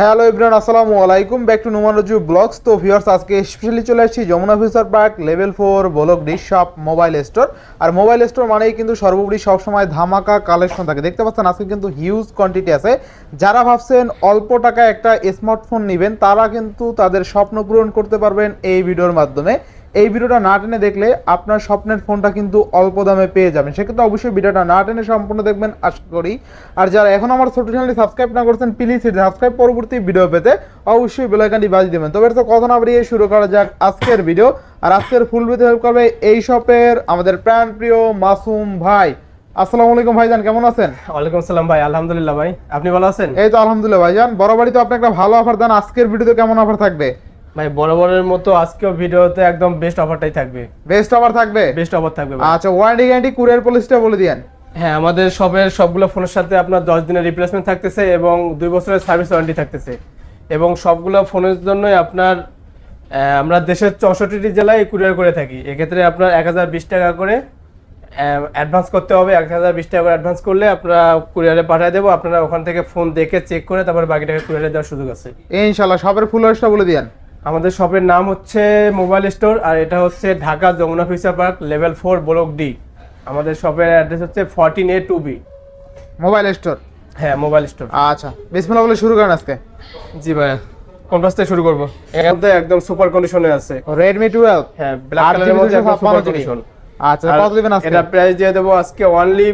Hello ইব্রান আসসালামু আলাইকুম। Back to Numan Raju vlogs তো ভিউয়ার্স আজকে স্পেশালি চলে আসছি Jamuna Future Park level four block D shop mobile store আর মোবাইল স্টোর মানেই কিন্তু সর্বোপরি সবসময় ধামাকা কালেকশন থাকে। দেখতে পাচ্ছেন, আজকে কিন্তু হিউজ কোয়ান্টিটি আছে। যারা ভাবছেন অল্প টাকা একটা স্মার্টফোন নেবেন, তারা কিন্তু তাদের স্বপ্ন পূরণ করতে পারবেন এই ভিডিওর মাধ্যমে। এই ভিডিওটা না টেনে দেখলে আপনার স্বপ্নের ফোনটা কিন্তু অল্প দামে পেয়ে যাবেন। সেক্ষেত্রে অবশ্যই ভিডিওটা না টেনে সম্পূর্ণ দেখবেন আশা করি। আর যারা এখন আমার ছোট চ্যানেলটি সাবস্ক্রাইব না করছেন প্লিজ সাবস্ক্রাইব পরবর্তী ভিডিও পেতে অবশ্যই বেলাইকানটি বাজিয়ে দেবেন। তবে তো কথা না বাড়িয়ে শুরু করা যাক আজকের ভিডিও আর আজকের ফুল ভিডিও হেল্প করবে এই শপের আমাদের প্রাণ প্রিয় মাসুম ভাই। আসসালামু আলাইকুম ভাইজান কেমন আছেন? ওয়ালাইকুম ভাই আলহামদুলিল্লাহ ভাই। আপনি ভালো আছেন? এই তো আলহামদুলিল্লাহ ভাইজান। বরাবরই তো আপনি একটা ভালো অফার দেন। আজকের ভিডিওতে কেমন অফার থাকবে? ভাই বরাবরের মতো আজকেও ভিডিওতে একদম বেস্ট অফারটাই থাকবে। বেস্ট অফার থাকবে? বেস্ট অফার থাকবে আচ্ছা ওয়ারেন্টি গ্যারান্টি কুরিয়ার পলিসিটা বলে দিয়েন। হ্যাঁ আমাদের শপের সবগুলো ফোনের সাথে আপনার দশ দিনের রিপ্লেসমেন্ট থাকতেছে এবং দুই বছরের সার্ভিস ওয়ারেন্টি থাকতেছে। এবং সবগুলো ফোনের জন্যই আপনার আমরা দেশের চৌষট্টিটি জেলায় কুরিয়ার করে থাকি। এক্ষেত্রে আপনার এক হাজার বিশ টাকা করে অ্যাডভান্স করতে হবে। এক হাজার বিশ টাকা করে অ্যাডভান্স করলে আপনারা কুরিয়ারে পাঠিয়ে দেবো। আপনারা ওখান থেকে ফোন দেখে চেক করে তারপর বাকি টাকা কুরিয়ারে দেওয়ার সুযোগ আছে। ইনশাল্লাহ শপের ফুল বলে দিয়েন। আমাদের শপের নাম হচ্ছে মোবাইল স্টোর আর এটা হচ্ছে Dhaka Jamuna Future Park level four block D. আমাদের শপের অ্যাড্রেস হচ্ছে fourteen A two B. Mobile store? হ্যাঁ মোবাইল স্টোর। আচ্ছা বিসমিল্লাহ বলে শুরু করেন আজকে। জি ভাইয়া কোন থেকে শুরু করব? এখান থেকে একদম সুপার কন্ডিশনে আছে। রেডমি টুয়েলভ হ্যাঁ ব্ল্যাক কালারের মধ্যে একদম সুপার কন্ডিশন আচ্ছা কত দিবেন আজকে? এটা প্রাইস দিয়ে দেবো আজকে অনলি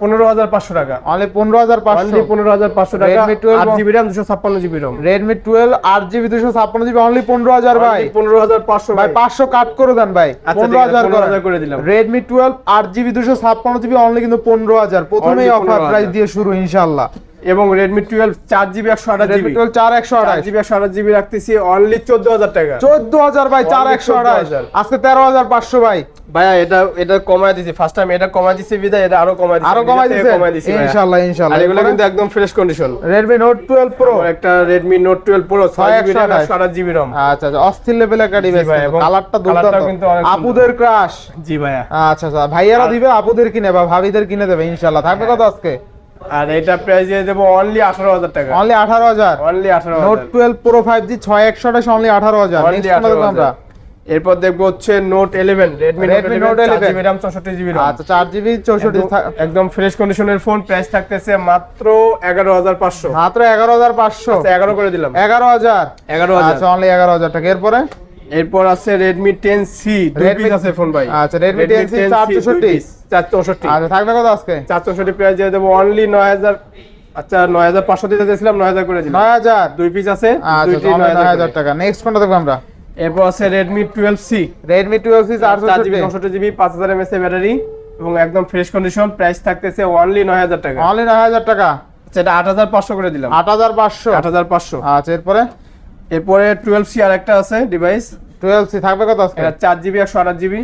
পনেরো হাজার পাঁচশো টাকা। অনলি পনেরো হাজার পাঁচশো। অনলি পনেরো হাজার পাঁচশো টাকা। Redmi 12 জিবি র্যাম দুশো ছাপ্পান্ন জিবি রম রেডমি টুয়েলভ আট জিবি দুশো ছাপ্পান্ন জিবি অনলি পনেরো হাজার ভাই। পনেরো হাজার পাঁচশো ভাই পাঁচশো কাট করে দেন ভাই। আচ্ছা, পনেরো হাজার করে দিলাম। রেডমি টুয়েলভ আট জিবি দুশো ছাপ্পান্ন জিবি অনলি কিন্তু পনেরো হাজার। প্রথমেই অফার প্রাইস দিয়ে শুরু ইনশাল্লাহ এবং রেডমি টুয়েলভ চার জিবি একশো আঠাশ রেডমি জিবি টুয়েলভ চার একশো চার আঠাশ জিবি একশো আঠাশ জিবি রাখতেছি অনলি চোদ্দ হাজার টাকা। চোদ্দ হাজার ভাই চার একশো 14,000 আজকে তেরো হাজার পাঁচশো ভাই। ভাইয়া এটা এটা কমায় দিছি ফার্স্ট টাইম এটা কমায় দিছি বিদায় এটা আরও কমায় দিছি আরও কমাই নিজে দিছে কমায় দিছি ইনশাল্লাহ এগুলো কিন্তু একদম fresh condition Redmi Note twelve Pro একটা আচ্ছা আচ্ছা অস্থির লেভেল ডিভাইস ভাই, কালারটা দুর্দান্ত। কিন্তু আপুদের ক্রাশ জি ভাইয়া। আচ্ছা আচ্ছা ভাইয়ারা দিবে আপুদের কিনে বা ভাবিদের কিনে দেবে ইনশাল্লাহ। থাকবে। কত আজকে? আর এটা প্রাইস দিয়ে দেবো অনলি আঠারো হাজার টাকা। অনলি আঠারো হাজার? অনলি আঠারো নোট হাজার টুয়েলভ প্রো ফাইভ জি ছয় একশো আঠাশ অনলি আঠারো হাজার। Only Next কোনটা 18,000 আমরা এরপর দেখব হচ্ছে Note eleven Redmi Redmi Note Note eleven 11 GB RAM চৌষট্টি জিবি রম আচ্ছা চার জিবি চৌষট্টি একদম ফ্রেশ কন্ডিশনের ফোন প্রাইস থাকতেছে মাত্র এগারো হাজার পাঁচশো। মাত্র এগারো হাজার পাঁচশো। আচ্ছা এগারো করে দিলাম। এগারো হাজার। এগারো হাজার। আচ্ছা অনলি এগারো হাজার টাকা। এরপরে? এরপর আছে রেডমি টেন সি দুই Redmi- পিস আছে ফোন ভাই। আচ্ছা, Redmi 10C চার চৌষট্টি। চার চৌষট্টি আচ্ছা থাকবে কত আজকে। চার চৌষট্টি প্রাইস দিয়ে দেবো অনলি নয় হাজার আচ্ছা নয় হাজার পাঁচশো দিতে চেয়েছিলাম নয় হাজার করে দিলাম। নয় হাজার? দুই পিস আছে আচ্ছা দুইটি অনলি নয় নয় হাজার হাজার করে। টাকা। নেক্সট কোনটা দেখব আমরা। এরপর আছে সি চার চার জিবি চৌষট্টি চৌষট্টি জিবি পাঁচ ব্যাটারি এবং একদম ফ্রেশ কন্ডিশন প্রাইস থাকতেছে অনলি নয় হাজার টাকা। অনলি নয় হাজার টাকা। আচ্ছা এটা আট হাজার পাঁচশো করে দিলাম। আট হাজার পাঁচশো। আট হাজার পাঁচশো। আচ্ছা এরপরে? এরপরে টুয়েলভ সি আর একটা আছে ডিভাইস টুয়েলভ সি থাকবে কত আজকে? এটা চার জিবি একশো আঠাশ জিবি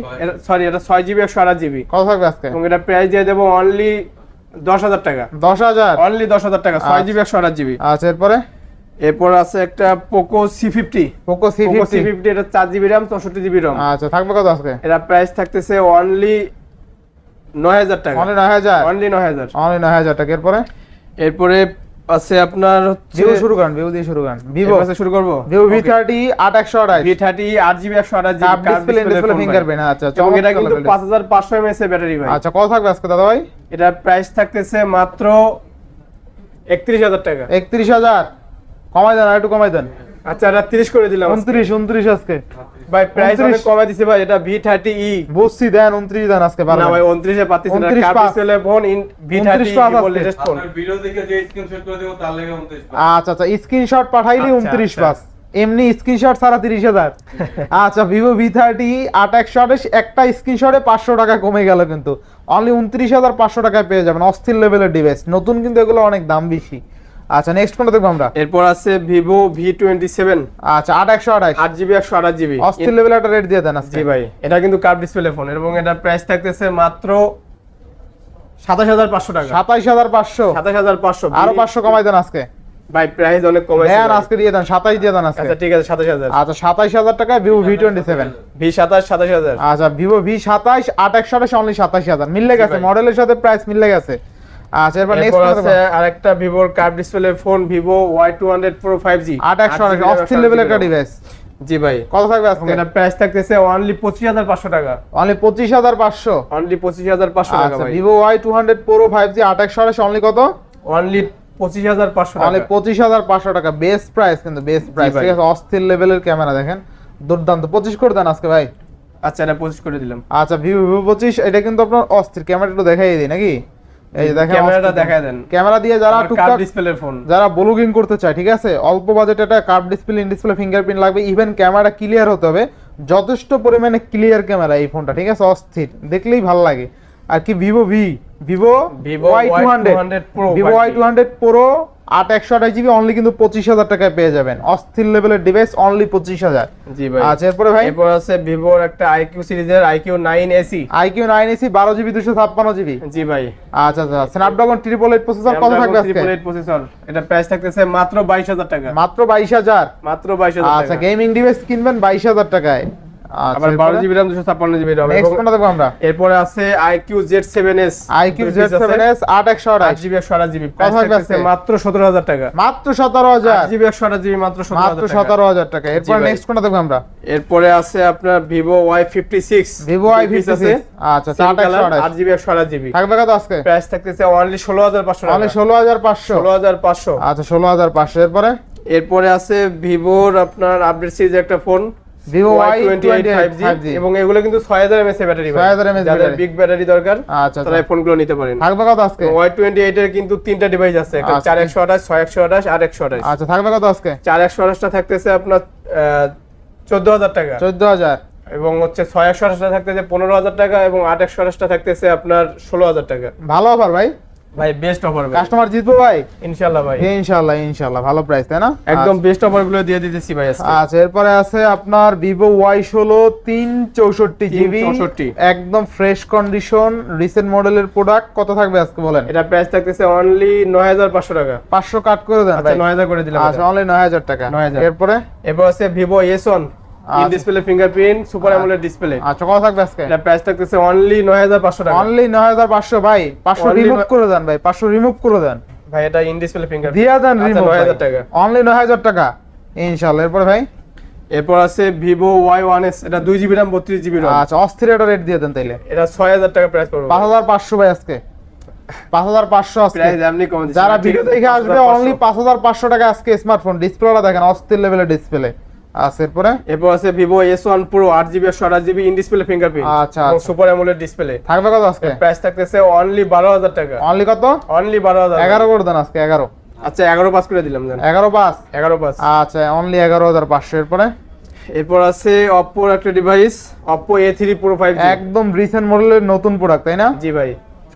সরি এটা ছয় জিবি একশো আঠাশ জিবি কত থাকবে আজকে? এবং এটা প্রাইস দিয়ে দেবো অনলি দশ হাজার টাকা। দশ হাজার? অনলি দশ হাজার টাকা ছয় জিবি একশো আঠাশ জিবি আচ্ছা এরপরে? এরপর আছে একটা Poco C fifty Poco C fifty এটা চার জিবি র্যাম চৌষট্টি জিবি রম আচ্ছা থাকবে কত আজকে? এটা প্রাইস থাকতেছে অনলি নয় হাজার টাকা। অনলি নয় হাজার? অনলি নয় হাজার। অনলি নয় হাজার টাকা। এরপরে? এরপরে আছে আপনার ভিভো শুরু করেন ভিভো দিয়ে শুরু করেন। ভিভো। আছে শুরু করব? ভিভো ভি থার্টি আট একশো আঠাশ। ভি থার্টি আট জিবি একশো আঠাশ কাপ জিবি ডিসপ্লে ডিসপ্লে ফিঙ্গারপ্রিন্ট আচ্ছা এবং এটা কিন্তু চমৎকার পাঁচ হাজার পাঁচশো এমএস এর ব্যাটারি ভাই। আচ্ছা কত থাকবে আজকে দাদা ভাই? এটার প্রাইস থাকতেছে মাত্র একত্রিশ হাজার টাকা। একত্রিশ হাজার। কমাই দেন আর একটু কমাই দেন। আচ্ছা এটা তিরিশ করে দিলাম উনত্রিশ উনত্রিশ আজকে। ভাই প্রাইস অনেক দিছে ভাই এটা ভি থার্টি ই বুঝছি দেন উনত্রিশ দেন আজকে না ভাই উনত্রিশে পাচ্ছি না 29 ফোন 29 লেটেস্ট ফোন আপনার ভিডিও দেখে যে স্ক্রিনশট করে দেবো তার লেগে উনত্রিশ আচ্ছা আচ্ছা স্ক্রিনশট পাঠাইলে আচ্ছা, উনত্রিশ আচ্ছা। পাস এমনি স্ক্রিনশট ছাড়া তিরিশ হাজার। আচ্ছা ভিভো ভি থার্টি আট একশো আঠাশ একটা স্ক্রিনশটে পাঁচশো টাকা কমে গেল কিন্তু। অনলি উনত্রিশ হাজার পাঁচশো টাকায় পেয়ে যাবেন অস্থির লেভেলের ডিভাইস নতুন কিন্তু এগুলো অনেক দাম বেশি। আচ্ছা নেক্সট কোনটা দেখব আমরা? এরপর আছে ভিভো ভি টোয়েন্টি সেভেন আচ্ছা আট একশো আঠাশ। আট জিবি একশো আঠাশ জিবি। অস্থির লেভেলের একটা রেট দিয়ে দেন জি ভাই এটা কিন্তু কার্ভ ডিসপ্লে ফোন এবং এটার প্রাইস থাকতেছে মাত্র সাতাশ হাজার পাঁচশো টাকা। সাতাইশ হাজার পাঁচশো। সাতাশ হাজার পাঁচশো আরও পাঁচশো কমাই দেন আজকে। ভাই প্রাইস অনেক কমাইছে দেন আজকে দিয়ে দেন সাতাইশ দিয়ে দেন আজকে। আচ্ছা ঠিক আছে সাতাশ হাজার। আচ্ছা সাতাইশ হাজার টাকায় Vivo V twenty seven V সাতাশ সাতাশ হাজার। আচ্ছা ভিভো ভি সাতাইশ আট একশো আঠাশ অনলি সাতাইশ হাজার। মিললে গেছে মডেলের সাথে প্রাইস মিললে গেছে। আচ্ছা এরপর এরপর নেক্সট আছে আরেকটা ভিভোর কার্ভ ডিসপ্লে ফোন ভিভো অস্থির লেভেল একটা ডিভাইস জি ভাই। কত থাকবে এবং আজকে? এটা প্রাইস থাকতেছে অনলি টাকা। অনলি পঁচিশ হাজার পাঁচশো? অনলি পঁচিশ হাজার পাঁচশো টাকা ভাই। অনলি কত? অনলি অনলি বেস্ট প্রাইস কিন্তু বেস্ট প্রাইস ঠিক আছে অস্থির লেভেলের ক্যামেরা দেখেন। দুর্দান্ত। পঁচিশ করে দেন আজকে ভাই। আচ্ছা এটা পঁচিশ করে দিলাম। আচ্ছা ভিভো ভিভো পঁচিশ এটা কিন্তু আপনার অস্থির। ক্যামেরা একটু দেখাই দিই নাকি? এই দেখেন ক্যামেরাটা দেখায় দেন। ক্যামেরা দিয়ে যারা টুকটাক ডিসপ্লের ফোন যারা ব্লগিং করতে চায় ঠিক আছে? অল্প বাজেটে একটা curve display in display fingerprint লাগবে। ইভেন ক্যামেরা ক্লিয়ার হতে হবে। যথেষ্ট পরিমাণে ক্লিয়ার ক্যামেরা এই ফোনটা ঠিক আছে? অস্থির। দেখলেই ভালো লাগে। আর কি Vivo V Vivo Vivo Y two hundred Y200 Vivo 5G Y two hundred pro আট একশো আঠাশ জিবি অনলি কিন্তু পঁচিশ হাজার টাকায় পেয়ে যাবেন। অস্থির লেভেলের ডিভাইস অনলি পঁচিশ হাজার। জি ভাই। আচ্ছা এরপরে ভাই? এরপর আছে ভিভোর একটা আইকিউ সিরিজের iQOO nine SE iQOO nine SE বারো জিবি দুশো ছাপ্পান্ন জিবি? জি ভাই। আচ্ছা আচ্ছা স্ন্যাপড্রাগন ট্রিপল এইট প্রসেসর কত থাকবে আজকে? প্রসেসর এটা প্রাইস থাকতেছে মাত্র বাইশ হাজার টাকা। মাত্র বাইশ হাজার? মাত্র বাইশ হাজার আচ্ছা গেমিং ডিভাইস কিনবেন বাইশ হাজার টাকায়। আবার বারো জিবি র্যাম দুশো জিবি র্যাম নেক্সট কোনটা দেখব আমরা? এরপরে আছে জিবি জিবি। মাত্র টাকা। মাত্র জিবি জিবি মাত্র টাকা। এরপর নেক্সট কোনটা দেখব আমরা? এরপরে আপনার আচ্ছা জিবি জিবি। থাকবে কত আজকে? প্রাইস থাকতেছে অনলি আচ্ছা ষোলো হাজার পাঁচশো। এরপরে? এরপরে আছে ভিভোর আপনার আপডেট সিরিজ একটা ফোন এবং এগুলো কিন্তু ছয় হাজার এমএস ব্যাটারি 6000 mAh যাদের। বিগ ব্যাটারি দরকার আচ্ছা তারা এই ফোনগুলো নিতে পারেন। থাকবে কত আজকে? ওয়াই টোয়েন্টি এইট এর কিন্তু তিনটা ডিভাইস আছে। একটা আচ্ছা। চার একশো আঠাশ ছয় একশো আঠাশ আর একশো আঠাশ। আচ্ছা থাকবে কত আজকে? চার একশো আঠাশটা থাকতেছে আপনার চোদ্দ হাজার টাকা। চোদ্দ হাজার। এবং হচ্ছে ছয় একশো আঠাশটা থাকতেছে পনেরো হাজার টাকা এবং আট একশো আঠাশটা থাকতেছে আপনার ষোলো হাজার টাকা। ভালো অফার ভাই। ভাই বেস্ট অফার কাস্টমার জিতবো ভাই? ইনশাল্লাহ ভাই। ইনশাল্লাহ ইনশাল্লাহ ভালো প্রাইস তাই না? একদম বেস্ট অফারগুলো দিয়ে দিতেছি ভাই আজকে। আচ্ছা এরপরে আছে আপনার চৌষট্টি জিবি 364 একদম ফ্রেশ কন্ডিশন রিসেন্ট মডেলের প্রোডাক্ট কত থাকবে আজকে বলেন? এটা প্রাইস থাকতেছে অনলি নয় হাজার পাঁচশো টাকা। পাঁচশো কাট করে দেন আচ্ছা ভাই। নয় হাজার করে দিলাম আচ্ছা অনলি নয় হাজার টাকা। 9000 এরপরে? এরপর আছে S one in. Display fingerprint super AMOLED display আচ্ছা কত থাকবে আজকে? এটা প্রাইস থাকতেছে অনলি নয় হাজার পাঁচশো টাকা। অনলি নয় হাজার পাঁচশো ভাই। পাঁচশো Only রিমুভ করে দেন ভাই। পাঁচশো রিমুভ করে দেন। ভাই এটা ইন ডিসপ্লে ফিঙ্গার দিয়া দেন আচ্ছা, রিমুভ 9000 টাকা। অনলি নয় হাজার টাকা। ইনশাল্লাহ এরপরে ভাই? এরপর আছে ভিভো ওয়াই ওয়ান এস এটা দুই জিবি র্যাম বত্রিশ জিবি র্যাম আচ্ছা অস্থির একটা রেট দিয়ে দেন তাইলে। এটা ছয় হাজার টাকা প্রাইস পড়বে। পাঁচ হাজার পাঁচশো ভাই আজকে। পাঁচ হাজার পাঁচশো যারা ভিডিও দেখে আসবে অনলি পাঁচ হাজার পাঁচশো টাকা আজকে স্মার্টফোন ডিসপ্লেটা দেখেন অস্থির লেভেলের ডিসপ্লে আচ্ছা এরপরে? এরপর আছে ভিভো এস ওয়ান প্রো আট জিবি একশো আঠাশ জিবি ইন ডিসপ্লে ফিঙ্গারপ্রিন্ট আচ্ছা। সুপার অ্যামোলেড ডিসপ্লে থাকবে কত আজকে? প্রাইস থাকতেছে অনলি বারো হাজার টাকা। অনলি কত? অনলি বারো হাজার। এগারো করে দেন আজকে এগারো। আচ্ছা এগারো পাস করে দিলাম জান এগারো পাস আচ্ছা অনলি এগারো হাজার পাঁচশো। এরপরে? এরপর আছে অপ্পোর একটা device Oppo A three pro five একদম রিসেন্ট মডেলের নতুন প্রোডাক্ট তাই না? জি ভাই।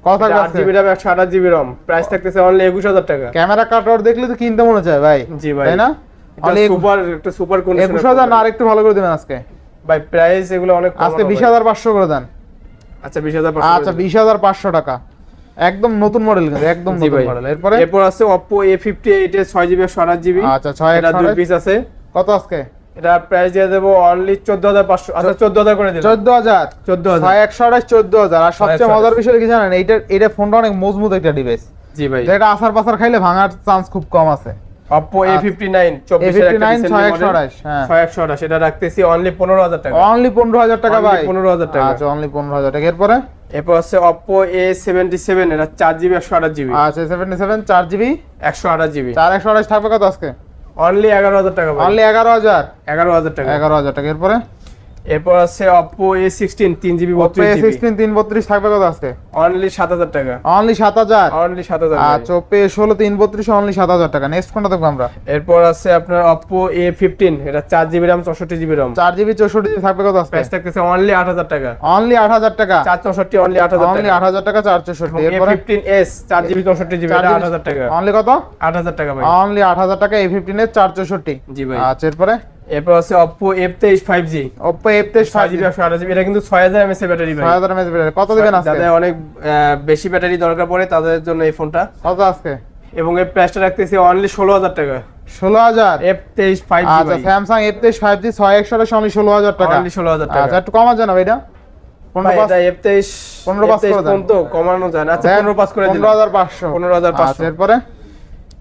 কত থাকবে আট আজকে? জিবি র্যাম একশো আঠাশ জিবি রম প্রাইস থাকতেছে অনলি একুশ হাজার টাকা। ক্যামেরা কাটার দেখলে তো কিনতে মনে চায় ভাই। জি ভাই। তাই না? অনলি সুপার একটা সুপার একুশ হাজার না আর ভালো করে দেবেন আজকে। ভাই প্রাইস এগুলো অনেক আজকে হবে বিশ ভাই। হাজার পাঁচশো করে দেন। আচ্ছা আচ্ছা টাকা। একদম নতুন মডেল কিন্তু একদম নতুন মডেল এরপরে? এরপর আছে এর আচ্ছা এটা দুই পিস আছে। কত আজকে? প্রাইস দিয়ে দেবো অনলি আচ্ছা করে দিলাম। আর সবচেয়ে 6128 মজার বিষয় কি জানেন এইটা এটা ফোনটা অনেক মজবুত একটা ডিভাইস জি ভাই। যেটা আসার পাসার খাইলে ভাঙার চান্স খুব কম আছে। চব্বিশ A59 ছয় একশো আঠাশ, হ্যাঁ। ছয় একশো আঠাশ এটা রাখতেছি অনলি পনেরো হাজার টাকা। অনলি পনেরো হাজার টাকা Only ভাই। 15,000 টাকা। আচ্ছা অনলি পনেরো হাজার টাকা। এরপরে? এরপর আছে অপ্পো এ সেভেন্টি সেভেন এটা চার জিবি একশো আঠাশ জিবি। আচ্ছা সেভেন্টি সেভেন চার জিবি? একশো আঠাশ জিবি। চার একশো আঠাশ থাকবে কত আজকে? অনলি এগারো হাজার টাকা ভাই। অনলি এগারো হাজার। এগারো হাজার টাকা। এগারো হাজার টাকা। এরপরে? এরপর আছে জিবি ওপো বত্রিশ জিবি। সিক্সটিন তিন বত্রিশ থাকবে কত অনলি সাত হাজার টাকা। অনলি সাত হাজার? অনলি সাত হাজার আচ্ছা ওপো ষোলো তিন বত্রিশ অনলি সাত হাজার টাকা। নেক্সট কোনটা দেখব আমরা? এরপর আছে আপনার এ ফিফটিন এটা চার জিবি র্যাম চৌষট্টি জিবি র্যাম চার জিবি চৌষট্টি জিবি থাকবে কত আজকে প্রাইস থাকতেছে অনলি আট হাজার টাকা। অনলি আট হাজার টাকা? চার চৌষট্টি অনলি আট হাজার অনলি টাকা। আট হাজার টাকা চার চৌষট্টি। এ এরপরে? ফিফটিন এস চার জিবি চৌষট্টি জিবি এটা আট হাজার টাকা। অনলি কত? আট হাজার টাকা ভাই। অনলি আট হাজার টাকা এ ফিফটিনের চার চৌষট্টি। জি ভাই। আচ্ছা এরপরে? এরপর আছে এফ তেইশ ছয় জিবি একশো আঠাশ জিবি এটা কিন্তু ছয় হাজার এমএস ব্যাটারি ভাই। ছয় হাজার এমএচ ব্যাটারি। কত দিবেন আজকে? যাদের অনেক বেশি ব্যাটারি দরকার পড়ে তাদের জন্য এই ফোনটা। কত আজকে? এবং এর প্রাইসটা রাখতেছি অনলি ষোলো হাজার টাকা। ষোলো হাজার? এফ তেইশ ফাইভ আচ্ছা ফাইভ জি ছয় একশো আঠাশ ষোলো হাজার টাকা। অনলি ষোলো হাজার টাকা। আচ্ছা একটু কমা জানাবে এটা। পনেরো ভাই পাস এটা এফ তেইশ 15 পাস করে দেন। তো কমানো যায় না। আচ্ছা পনেরো পাস করে পাঁচশো। 15,500 আচ্ছা এরপরে?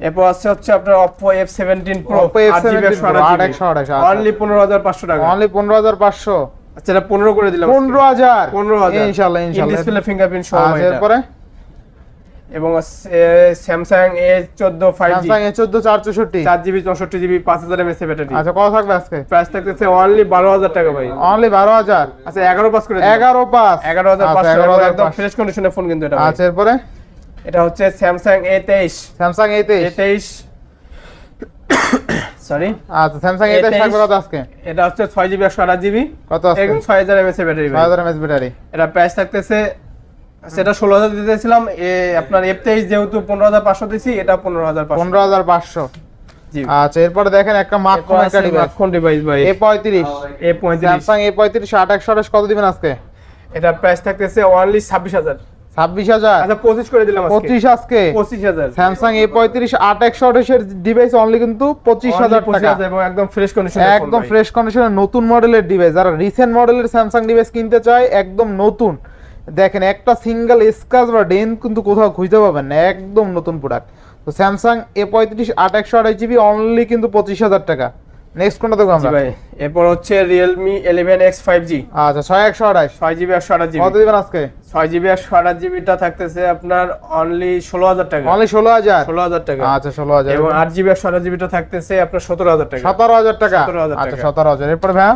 এরপর আছে হচ্ছে আপনার Oppo F17 Pro, 828 আচ্ছা। অনলি পনেরো হাজার পাঁচশো টাকা। অনলি পনেরো হাজার পাঁচশো। আচ্ছা এটা পনেরো করে দিলাম পনেরো হাজার। পনেরো হাজার। ইনশাল্লাহ ইনশাল্লাহ। ডিসপ্লে ফিঙ্গারপ্রিন্ট সহ আচ্ছা এটা। এরপরে? এবং স্যামসাং এ চোদ্দ ফাইভ স্যামসাং এ চোদ্দ চার চৌষট্টি। চার জিবি চৌষট্টি জিবি পাঁচ হাজার এমএস ব্যাটারি আচ্ছা কত থাকবে আজকে? প্রাইস থাকতেছে অনলি বারো হাজার টাকা ভাই। অনলি বারো হাজার। আচ্ছা এগারো পাস করে দিলাম। এগারো পাঁচ এগারো হাজার আচ্ছা, পাঁচশো হাজার একদম। ফ্রেশ কন্ডিশনের ফোন কিন্তু এটা। আচ্ছা এরপরে? এটা হচ্ছে স্যামসাং এ তেইশ। স্যামসাং এ তেইশ। সরি আচ্ছা স্যামসাং এ তেইশ A23 থাকবে কত আজকে? এটা হচ্ছে ছয় জিবি একশো আঠাশ জিবি কত ছয় হাজার এমএস ব্যাটারি ছয় হাজার এমএস ব্যাটারি। এটা প্রাইস থাকতেছে সেটা ষোলো হাজার দিতেছিলাম। এ আপনার এফ তেইশ যেহেতু পনেরো হাজার পাঁচশো দিছি এটা পনেরো হাজার পনেরো হাজার পাঁচশো। জি। আচ্ছা এরপরে দেখেন একটা মাখন একটা ডিভাইস ফোন ডিভাইস ভাই। এ পঁয়ত্রিশ। এ পঁয়ত্রিশ। স্যামসাং এ পঁয়ত্রিশ আট একশো কত দিবেন আজকে? এটা প্রাইস থাকতেছে অনলি ছাব্বিশ হাজার। ছাব্বিশ হাজার। আচ্ছা পঁচিশ করে দিলাম পঁচিশ আজকে। পঁচিশ হাজার। স্যামসাং এ পঁয়ত্রিশ আট একশো আঠাশের ডিভাইস অনলি কিন্তু পঁচিশ হাজার টাকা। এবং একদম ফ্রেশ কন্ডিশন একদম ফ্রেশ কন্ডিশনের নতুন মডেলের ডিভাইস যারা রিসেন্ট মডেলের স্যামসাং ডিভাইস কিনতে চায় একদম নতুন। দেখেন একটা সিঙ্গেল স্ক্র্যাচ বা ডেন কিন্তু কোথাও খুঁজতে পাবেন না। একদম নতুন প্রোডাক্ট তো স্যামসাং এ পঁয়ত্রিশ আট একশো আঠাশ জিবি অনলি কিন্তু পঁচিশ হাজার টাকা। নেক্সট কোনটা দেখব আমরা? ভাই এরপর হচ্ছে ইলেভেন এক্স ফাইভ আচ্ছা ছয় একশো আঠাশ। ছয় জিবি একশো আঠাশ জিবি কত দিবেন আজকে? ছয় জিবি টা থাকতেছে আপনার অনলি ষোলো হাজার টাকা। অনলি ষোলো হাজার? ষোলো হাজার টাকা। আচ্ছা ষোলো হাজার। এবং আট জিবি টা আঠাশ জিবিটা থাকতেছে আপনার সতেরো হাজার টাকা। সতেরো হাজার টাকা? 17,000 আচ্ছা টাকা। সতেরো হাজার। এরপর ভাইয়া?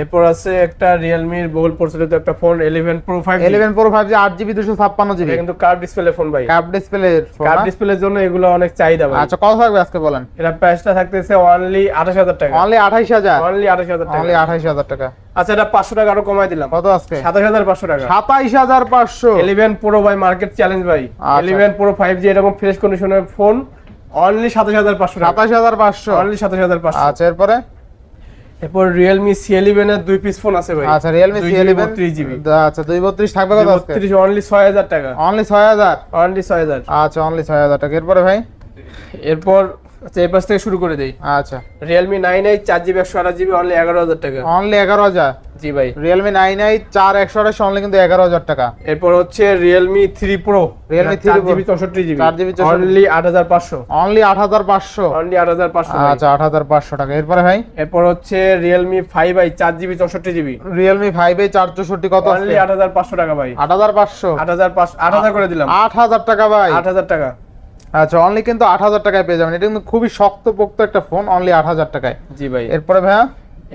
এরপর আছে একটা রিয়েলমির বহুল প্রচলিত একটা phone eleven pro five eleven pro five G আট জিবি দুশো ছাপ্পান্ন জিবি কিন্তু কার্ভ ডিসপ্লে ফোন ভাই। কাপ ডিসপ্লে কার্ভ ডিসপ্লের জন্য এগুলো অনেক চাহিদা ভাই। আচ্ছা কত থাকবে আজকে বলেন? এটা প্রাইসটা থাকতেছে অনলি আঠাশ হাজার টাকা। অনলি আঠাইশ হাজার? অনলি আঠাশ হাজার টাকা। অনলি আঠাইশ হাজার টাকা। আচ্ছা এটা পাঁচশো টাকা আরও কমাই দিলাম। কত আজকে? সাতাশ হাজার পাঁচশো টাকা। সাতাইশ হাজার পাঁচশো। ইলেভেন প্রো ভাই মার্কেট চ্যালেঞ্জ ভাই। আচ্ছা। ইলেভেন প্রো ফাইভ জি এরকম ফ্রেশ কন্ডিশনের ফোন অনলি সাতাশ হাজার পাঁচশো টাকা। সাতাশ হাজার পাঁচশো। অনলি সাতাশ হাজার পাঁচশো। আচ্ছা এরপরে? এরপর রিয়েলমি সি ইলেভেন এর দুই পিস ফোন আছে ভাই। আচ্ছা ইলেভেন থ্রি জিবি আচ্ছা দুই বত্রিশ থাকবে কত আজকে? বত্রিশ অনলি ছয় হাজার টাকা। অনলি ছয় হাজার? অনলি ছয় হাজার। আচ্ছা অনলি ছয় হাজার টাকা। এরপরে ভাই? এরপর আচ্ছা এই পাশ থেকে শুরু করে দেই আচ্ছা রিয়েলমি নাইন এইট চার জিবি একশো আঠাশ জিবি অনলি এগারো হাজার টাকা অনলি এগারো হাজার জি ভাই রিয়েলমি নাইন এইট চার একশো আঠাশ অনলি কিন্তু এগারো হাজার টাকা এরপর হচ্ছে রিয়েলমি থ্রি প্রো Realme 3 চার Pro। জিবি চৌষট্টি জিবি 4GB 64 অনলি আট হাজার পাঁচশো অনলি আট হাজার পাঁচশো অনলি আট হাজার পাঁচশো আচ্ছা আট হাজার পাঁচশো টাকা এরপরে ভাই এরপর হচ্ছে রিয়েলমি ফাইভ আই চার জিবি চৌষট্টি জিবি রিয়েলমি ফাইভ এ চার চৌষট্টি কত অনলি আট হাজার পাঁচশো টাকা ভাই আট হাজার পাঁচশো আট হাজার পাঁচশো আট হাজার করে দিলাম আট হাজার টাকা ভাই আট হাজার টাকা আচ্ছা অনলি কিন্তু আট হাজার টাকায় পেয়ে যাবেন। এটা কিন্তু খুবই শক্তপোক্ত একটা ফোন অনলি আট হাজার টাকায়। জি ভাই। এরপরে ভাইয়া?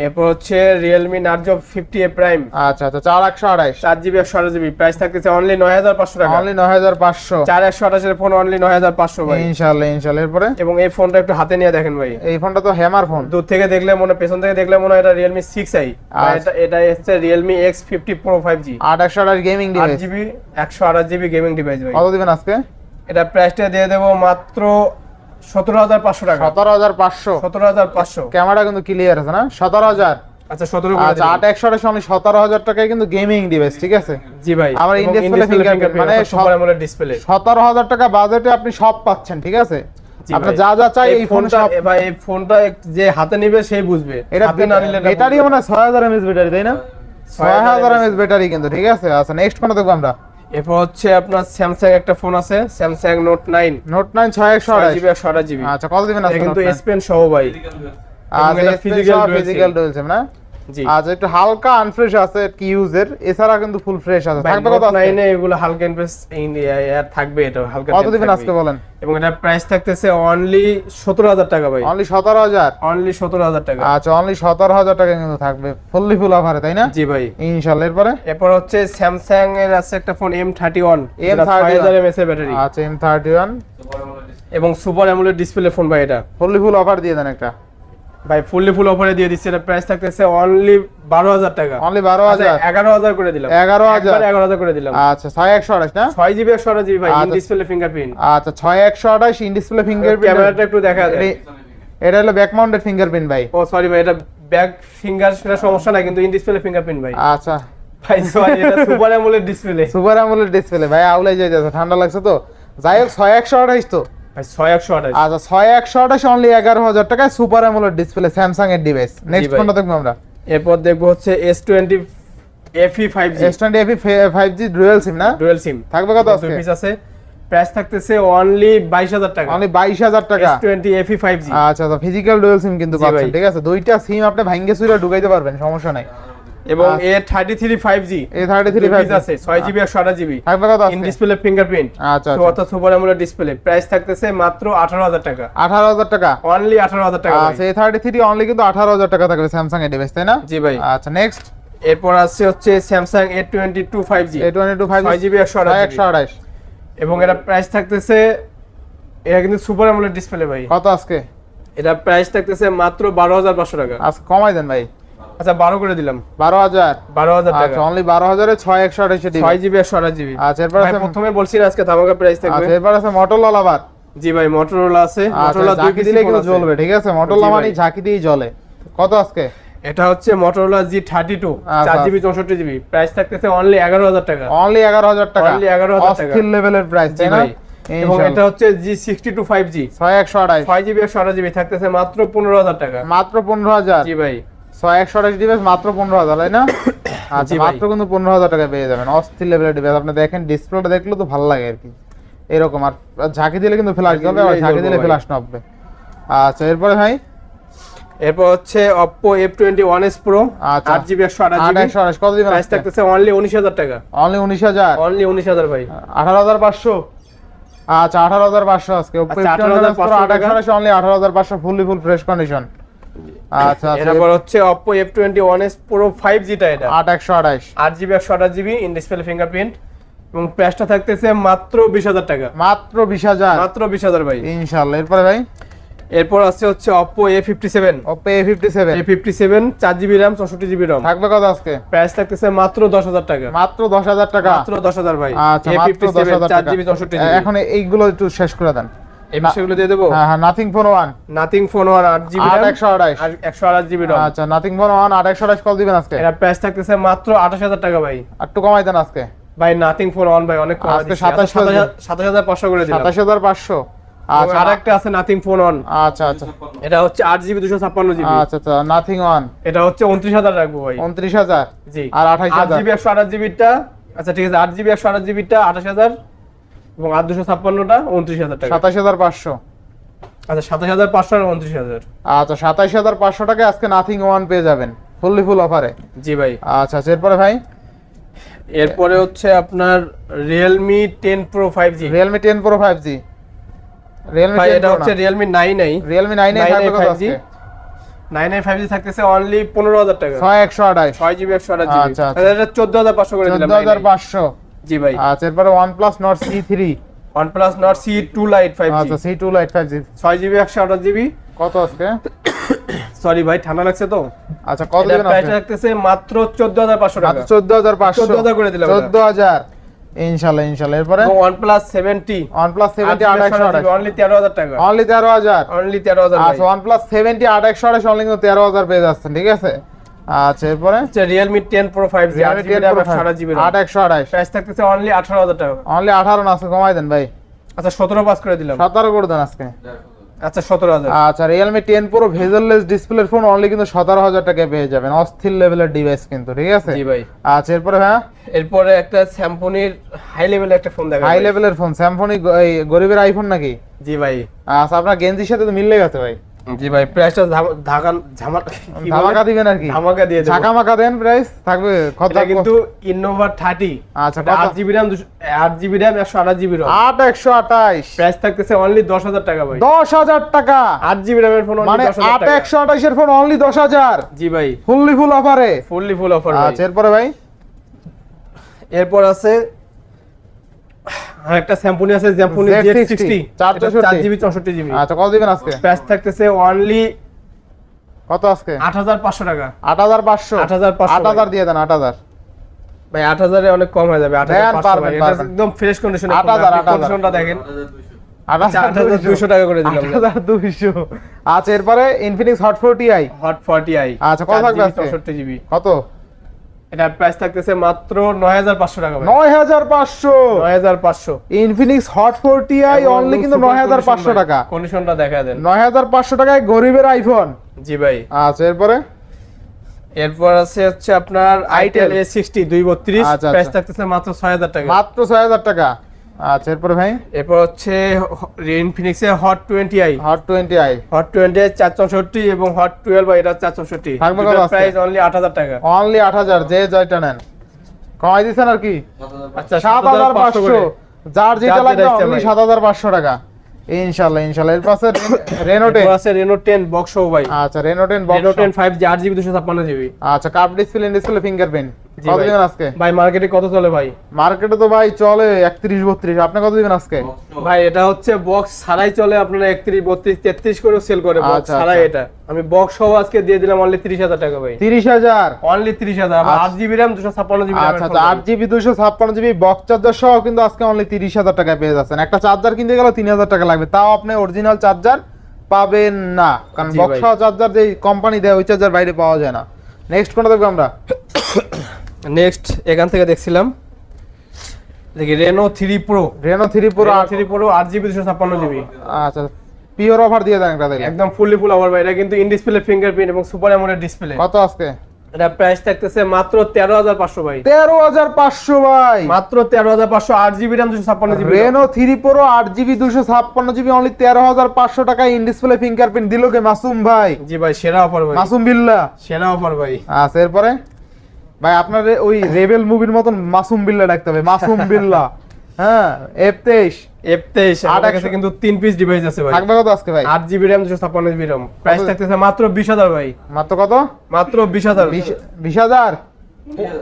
এরপর হচ্ছে Realme Narzo fifty A prime আচ্ছা আচ্ছা চার একশো আড়াইশ। চার জিবি একশো আঠাশ জিবি। প্রাইস থাকতেছে অনলি নয় হাজার পাঁচশো টাকা। অনলি নয় হাজার পাঁচশো। চার একশো ফোন অনলি নয় হাজার পাঁচশো ভাই। ইনশাল্লাহ ইনশাল্লাহ এরপরে? এবং এই ফোনটা একটু হাতে নিয়ে দেখেন ভাই। এই ফোনটা তো হ্যামার ফোন দূর থেকে দেখলে মনে পেছন থেকে দেখলে মনে হয় এটা রিয়েলমি সিক্স আই। এটা এটা হচ্ছে Realme X fifty pro five G আট একশো গেমিং ডিভাইস জিবি একশো আঠাশ জিবি গেমিং ডিভাইস ভাই। কত দিবেন আজকে? এটা প্রাইসটা দিয়ে দেবো মাত্র সতেরো হাজার পাঁচশো টাকা। সতেরো হাজার পাঁচশো। সতেরো হাজার পাঁচশো। ক্যামেরা কিন্তু ক্লিয়ার আছে না? সতেরো হাজার। আচ্ছা সতেরো আচ্ছা আট একশো আঠাশ সতেরো হাজার টাকায় কিন্তু গেমিং ডিভাইস ঠিক আছে? জি ভাই আমার in display মানে সুপার সব- অ্যামোলেড ডিসপ্লে সতেরো হাজার টাকা বাজেটে আপনি সব পাচ্ছেন ঠিক আছে? আপনার যা যা চাই এই ফোনে ফোনটা সব। ভাই এই ফোনটা যে হাতে নিবে সেই বুঝবে। এটা না নিলে মানে ছয় হাজার এমএস ব্যাটারি তাই না? ছয় হাজার এমএস ব্যাটারি কিন্তু ঠিক আছে? আচ্ছা নেক্সট কোনটা দেখব আমরা। এরপর হচ্ছে আপনার স্যামসাং একটা ফোন আছে Samsung Note nine Note nine ছয় একশো ছয় জিবি একশো আঠাশ জিবি। আচ্ছা কত দিবেন কিন্তু Note 9? এস পেন সহ ভাই। এটা ফিজিক্যাল রয়েছে না? আচ্ছা একটু হালকা আনফ্রেশ আছে কি ইউজের এছাড়া কিন্তু ফুল ফ্রেশ আছে। থাকবে কত আজকে? নাইনে এগুলো হালকা ইনভেস্ট থাকবে এটা হালকা কত দিবেন আজকে বলেন? এবং এটা প্রাইস থাকতেছে অনলি সতেরো হাজার টাকা ভাই। অনলি সতেরো হাজার? অনলি সতেরো হাজার টাকা। আচ্ছা অনলি সতেরো হাজার টাকা কিন্তু থাকবে। ফুললি ফুল অফারে তাই না? জি ভাই। ইনশাল্লাহ এরপরে? এরপর হচ্ছে স্যামসাং এর আছে একটা phone M thirty one M31 এমএস এর ব্যাটারি আচ্ছা এম থার্টি ওয়ান এবং সুপার অ্যামোলেড ডিসপ্লে ফোন ভাই এটা। ফুললি ফুল অফার দিয়ে দেন একটা। ভাই ফুললি ফুল অফারে দিয়ে দিচ্ছে। এটা প্রাইস থাকতেছে অনলি বারো হাজার টাকা। অনলি বারো হাজার? এগারো হাজার করে দিলাম। এগারো হাজার? একবারে এগারো হাজার করে দিলাম। আচ্ছা ছয় একশো আঠাশ না? ছয় জিবি একশো আঠাশ জিবি ভাই ইন। ডিসপ্লে ফিঙ্গারপ্রিন্ট আচ্ছা ছয় একশো আঠাশ ইন ডিসপ্লে ফিঙ্গারপ্রিন্ট ক্যামেরাটা একটু দেখা যায়। এটা হলো ব্যাক মাউন্টেড ফিঙ্গারপ্রিন্ট ভাই। ও সরি ভাই এটা ব্যাক ফিঙ্গার সেটা সমস্যা নাই কিন্তু ইন ডিসপ্লে ফিঙ্গারপ্রিন্ট ভাই। আচ্ছা। ভাই সরি এটা super AMOLED display super AMOLED display ভাই আউলাই যাচ্ছে ঠান্ডা লাগছে তো। যাই হোক ছয় একশো আঠাশ তো। আচ্ছা ছয় একশো আঠাশ অনলি এগারো হাজার টাকায় সুপার অ্যামোলেড ডিসপ্লে স্যামসাং এর ডিভাইস নেক্সট কোনটা দেখব আমরা। এরপর দেখব হচ্ছে S twenty FE five G stand FE five G dual SIM না? ডুয়েল সিম থাকবে কত পিস আছে। প্রাইস থাকতেছে অনলি বাইশ হাজার টাকা। অনলি বাইশ হাজার টাকা। এস টোয়েন্টি এফি ফাইভ আচ্ছা আচ্ছা ফিজিক্যাল ডুয়েল সিম কিন্তু পাচ্ছেন ঠিক আছে? দুইটা সিম আপনি ভাঙ্গে সুইরা ঢুকাইতে পারবেন সমস্যা নাই। এবং আচ্ছা। A thirty three five G A thirty three five আছে ছয় জিবি একশো আঠাশ জিবি থাকবে কত ইন ডিসপ্লে ফিঙ্গারপ্রিন্ট আচ্ছা আচ্ছা। অর্থাৎ সুপার অ্যামোলেড ডিসপ্লে প্রাইস থাকতেছে মাত্র আঠারো হাজার টাকা। আঠারো হাজার টাকা? অনলি আঠারো হাজার টাকা ভাই। আচ্ছা এ থার্টি থ্রি অনলি কিন্তু আঠারো হাজার টাকা থাকবে স্যামসাং এর ডিভাইস তাই না? জি ভাই। আচ্ছা নেক্সট এরপর আছে হচ্ছে টু ফাইভ ছয় জিবি একশো আঠাশ একশো আঠাশ এবং এটা প্রাইস থাকতেছে এটা কিন্তু সুপার অ্যামোলেড ডিসপ্লে ভাই। কত আজকে? এটা প্রাইস থাকতেছে মাত্র বারো হাজার পাঁচশো টাকা। আজকে কমাই দেন ভাই। আচ্ছা বারো করে দিলাম। বারো হাজার। বারো হাজার টাকা। আচ্ছা অনলি বারো হাজারে ছয় একশো আঠাশ ছয় জিবি একশো আঠাশ জিবি। আচ্ছা এরপর আছে প্রথমে বলছি আজকে ধামাকা প্রাইস থাকবে। আচ্ছা এরপর আছে মটোরোলা জি ভাই মোটরোলা আছে। আচ্ছা মোটরোলা দুই ঝাঁকি দিলে কিন্তু জ্বলবে ঠিক আছে? মটোরোলা মানে ঝাঁকি দিয়ে জ্বলে। কত আজকে? এটা হচ্ছে মোটরোলা জি থার্টি টু আচ্ছা। চার জিবি চৌষট্টি জিবি। প্রাইস থাকতেছে অনলি এগারো হাজার টাকা। অনলি এগারো হাজার টাকা। Only 11,000 টাকা। অস্থির লেভেলের প্রাইস জি তাই না? এবং এটা হচ্ছে G sixty two five G ছয় একশো আঠাশ। ছয় জিবি একশো আঠাশ জিবি থাকতেছে মাত্র পনেরো হাজার টাকা। মাত্র পনেরো হাজার। জি ভাই। ছয় একশো আঠাশ ডিভাইস মাত্র পনেরো হাজার তাই না? আচ্ছা মাত্র কিন্তু পনেরো হাজার টাকা পেয়ে যাবেন। অস্থির লেভেলের ডিভাইস আপনি দেখেন ডিসপ্লেটা দেখলে তো ভালো লাগে আর কি। এরকম। আর ঝাঁকি দিলে কিন্তু ফ্ল্যাশ ঝাঁকি জ্বলবে আর ঝাঁকি দিলে। ফ্ল্যাশ আচ্ছা এরপরে ভাই? এরপর হচ্ছে আচ্ছা। কত দিবেন প্রাইস থাকতেছে অনলি উনিশ হাজার টাকা। অনলি উনিশ হাজার? অনলি উনিশ হাজার ভাই। আঠারো হাজার পাঁচশো? আচ্ছা আঠারো হাজার পাঁচশো আজকে। আচ্ছা, 18,500 আট একশো অনলি আঠারো হাজার পাঁচশো ফুললি ফুল ফ্রেশ কন্ডিশন আচ্ছা আচ্ছা এরপর হচ্ছে Oppo F twenty one S pro এটা। আট একশো আঠাশ। আট জিবি একশো আঠাশ জিবি ইন ডিসপ্লে ফিঙ্গারপ্রিন্ট এবং প্রাইসটা থাকতেছে মাত্র বিশ হাজার টাকা। মাত্র মাত্র ভাই। এরপরে ভাই? এরপর আছে হচ্ছে থাকবে কত আজকে? প্রাইস থাকতেছে মাত্র দশ হাজার টাকা। মাত্র দশ হাজার টাকা? মাত্র দশ হাজার ভাই। আচ্ছা মাত্র ফিফটি দশ সেভেন হাজার চার টাকা। জিবি চৌষট্টি এ- এখন এইগুলো একটু শেষ করে দেন। এই বিষয়গুলো দিয়ে দেবো? হ্যাঁ হ্যাঁ Nothing Phone one Nothing Phone one আট জিবি আট একশো আঠাশ আর একশো আঠাশ জিবি আচ্ছা নাথিং ফোন ওয়ান আট একশো আঠাশ কল দিবেন আজকে? এর প্রাইস থাকতেছে মাত্র আঠাশ হাজার টাকা ভাই। একটু কমাই দেন আজকে। ভাই নাথিং ফোন ওয়ান ভাই অনেক কম আজকে 27 সাতাশ হাজার। পাঁচশো করে দিলাম। সাতাশ হাজার পাঁচশো। আচ্ছা আছে নাথিং ফোন ওয়ান আচ্ছা আচ্ছা। এটা হচ্ছে আট জিবি দুশো ছাপ্পান্ন জিবি। আচ্ছা আচ্ছা নাথিং ওয়ান এটা হচ্ছে উনত্রিশ হাজার রাখব ভাই। উনত্রিশ হাজার জি। আর 28,000 আট জিবি একশো আঠাশ জিবিটা আচ্ছা ঠিক আছে আট জিবি একশো আঠাশ জিবিটা আঠাশ হাজার। এবং আট দুশো ছাপ্পান্নটা উনত্রিশ হাজার টাকা। সাতাশ হাজার পাঁচশো। আচ্ছা সাতাশ হাজার পাঁচশো আর উনত্রিশ হাজার। আচ্ছা সাতাশ হাজার পাঁচশো টাকা আজকে নাথিং ওয়ান পেয়ে যাবেন ফুললি ফুল অফারে জি ভাই। আচ্ছা আচ্ছা এরপরে ভাই? এরপরে হচ্ছে আপনার Realme ten pro five G Realme ten pro five G Realme এটা হচ্ছে Realme nine I Realme nine A 9i থাকবে কত 5G আজকে? নাইন আই ফাইভ জি থাকতেছে অনলি পনেরো হাজার টাকা। ছয় একশো আঠাশ। ছয় জিবি একশো আঠাশ জিবি আচ্ছা, আচ্ছা। চোদ্দ হাজার পাঁচশো করে চোদ্দ হাজার পাঁচশো। জি ভাই। আচ্ছা এরপরে OnePlus Nord CE two lite five G আচ্ছা CE two lite five G ছয় জিবি একশো আঠাশ জিবি। কত আজকে? সরি ভাই ঠান্ডা লাগছে তো? আচ্ছা কত দিবেন প্রাইস আজকে থাকতেছে মাত্র চোদ্দ হাজার পাঁচশো টাকা। চোদ্দ হাজার পাঁচশো। 14,000 করে দিলাম এটা। চোদ্দ হাজার। ইনশাল্লাহ ইনশাল্লাহ। এরপরে? সেভেন্টি আট একশো আঠাশ অনলি তেরো হাজার টাকা। অনলি তেরো হাজার। অনলি তেরো হাজার আচ্ছা আঠাশ অনলি কিন্তু তেরো হাজার পেয়ে যাচ্ছেন ঠিক আছে? আচ্ছা এরপরে? আট Realme জিবি 10 Pro একশো আঠাশ জিবি আট একশো আঠাশ। প্রাইস থাকতেছে অনলি আঠারো হাজার টাকা। অনলি আঠারো না আজকে কমাই দেন ভাই। আচ্ছা সতেরো পাস করে দিলাম। সতেরো করে দেন আজকে। আচ্ছা সতেরো হাজার। আচ্ছা রিয়েলমি টেন প্রো ভেজেললেস ডিসপ্লের ফোন অনলি কিন্তু সতেরো হাজার টাকায় পেয়ে যাবেন। অস্থির লেভেলের ডিভাইস কিন্তু ঠিক আছে? জি ভাই। আচ্ছা এরপরে হ্যাঁ? এরপরে একটা স্যামসংয়ের হাই লেভেলের একটা ফোন দেখা হাই লেভেলের ফোন স্যামসং গরিবের আইফোন নাকি? জি ভাই। আচ্ছা আপনার গেঞ্জির সাথে তো মিললে গেছে ভাই। জি ভাই প্রাইসটা ঝামা ধামাকা দিবেন আর কি। ধামাকা দিয়ে দেবো। মাকা দেন প্রাইস থাকবে কত এটা কিন্তু ইনোভা থার্টি আচ্ছা কত? আট জিবি র্যাম আট জিবি র্যাম একশো আঠাশ জিবি রম আট একশো আঠাইশ প্রাইস থাকতেছে অনলি দশ হাজার টাকা ভাই। দশ হাজার টাকা। আট জিবি র্যামের ফোন মানে দশ হাজার আট টাকা। একশো আঠাইশের ফোন অনলি দশ হাজার। জি ভাই। ফুললি ফুল অফারে ফুললি ফুল অফার আচ্ছা এরপরে ভাই? এরপর আছে আরেকটা স্যাম্পুনি আছে স্যাম্পুনি Z60, জেড সিক্সটি চার 464 জিবি চৌষট্টি জিবি আচ্ছা কত দিবেন আজকে? প্রাইস থাকতেছে অনলি কত আজকে? আট হাজার পাঁচশো টাকা। আট হাজার পাঁচশো। 8,500 আট হাজার দিয়ে দেন আট হাজার। ভাই আট হাজারে অনেক কম হয়ে যাবে আট দেন, হাজার পাঁচশো পারবেন, ভাই। এটা পারবেন। একদম ফ্রেশ কন্ডিশনে 8,000, 8,000 কন্ডিশনটা দেখেন। আট আচ্ছা, টাকা করে দিলাম। আট হাজার দুইশো। আচ্ছা এরপরে Infinix Hot forty I Hot forty I আচ্ছা, কত থাকবে আজকে? চৌষট্টি জিবি কত? এটার প্রাইস থাকতেছে মাত্র নয় হাজার পাঁচশো টাকা ভাই। নয় হাজার পাঁচশো। নয় হাজার পাঁচশো। Infinix Hot forty I only কিন্তু নয় হাজার পাঁচশো টাকা। কন্ডিশনটা দেখা দেন। নয় হাজার পাঁচশো টাকায় গরিবের আইফোন জি ভাই। আচ্ছা এরপরে? এরপর আছে হচ্ছে আপনার আইটেল এ সিক্সটি দুই বত্রিশ। আচ্ছা, প্রাইস আচ্ছা। থাকতেছে মাত্র ছয় হাজার টাকা। মাত্র ছয় হাজার টাকা। আচ্ছা এরপরে ভাই? এরপর হচ্ছে ইনফিনিক্সের Hot twenty I Hot twenty I Hot twenty চার চৌষট্টি এবং হট টুয়েলভ এটা চার চৌষট্টি। থাকবে কত প্রাইস অনলি আট হাজার টাকা। অনলি আট হাজার যে জয়টা নেন। কমাই দিচ্ছেন আর কি? আচ্ছা সাত হাজার পাঁচশো যার যেটা লাগবে অনলি ভাই। সাত হাজার পাঁচশো টাকা। ইনশাল্লাহ ইনশাল্লাহ। এর পাশে এরপর আছে রেনো টেন বক্স ভাই। আচ্ছা Reno box ten five G আট জিবি দুশো ছাপ্পান্ন জিবি আচ্ছা কাপ ডিসপ্লে ডিসপ্লে ফিঙ্গারপ্রিন্ট কত দিবেন আজকে? ভাই মার্কেটে কত চলে ভাই? মার্কেটে তো ভাই চলে একত্রিশ বত্রিশ। আপনি কত দিবেন আজকে? ভাই এটা হচ্ছে বক্স ছাড়াই চলে আপনারা করে সেল করে বক্স আচ্ছা, ছাড়াই আচ্ছা। এটা। আমি বক্স সহ আজকে দিয়ে দিলাম অনলি তিরিশ হাজার টাকা ভাই। তিরিশ হাজার? অনলি তিরিশ হাজার। আচ্ছা। আট জিবি জিবি আচ্ছা জিবি বক্স চার্জার সহ কিন্তু আজকে অনলি তিরিশ হাজার টাকায় পেয়ে যাচ্ছেন। একটা চার্জার কিনতে গেলে তিন হাজার টাকা লাগবে। তাও আপনি অরিজিনাল চার্জার পাবেন না। কারণ বক্স চার্জার যে কোম্পানি দেয় ওই চার্জার বাইরে পাওয়া যায় না। নেক্সট কোনটা দেখব আমরা? নেক্সট এখান থেকে দেখছিলাম। দেখি Reno three pro Reno three পুরো থ্রি প্রো আট জিবি দুশো ছাপ্পান্ন জিবি আচ্ছা পিওর অফার দিয়ে দেন একটা একদম ফুললি ফুল আবার ভাই। এটা কিন্তু ইন ডিসপ্লে ফিঙ্গারপ্রিন্ট এবং সুপার অ্যামোলেড ডিসপ্লে কত আজকে? এটা প্রাইস থাকতেছে মাত্র তেরো হাজার পাঁচশো ভাই। তেরো হাজার পাঁচশো ভাই। মাত্র তেরো হাজার পাঁচশো আট জিবি র্যাম দুশো ছাপ্পান্ন জিবি রেনো থ্রি প্রো আট জিবি দুশো ছাপ্পান্ন জিবি অনলি তেরো হাজার পাঁচশো টাকায় ইন ডিসপ্লে ফিঙ্গারপ্রিন্ট দিল কে মাসুম ভাই। জি ভাই সেরা অফার ভাই। মাসুম বিল্লা। সেরা অফার ভাই। আচ্ছা এরপরে? ভাই আপনার ওই রেবেল মুভির মতন মাসুম বিল্লা ডাকতে হবে। মাসুম বিল্লা। হ্যাঁ এফ তেইশ। এফ তেইশ আট আমার কাছে কিন্তু তিন পিস ডিভাইস আছে ভাই। থাকবে কত আজকে ভাই? আট জিবি র্যাম দুশো ছাপ্পান্ন জিবি র্যাম প্রাইস থাকতেছে মাত্র বিশ হাজার ভাই। মাত্র কত? মাত্র বিশ হাজার। বিশ হাজার?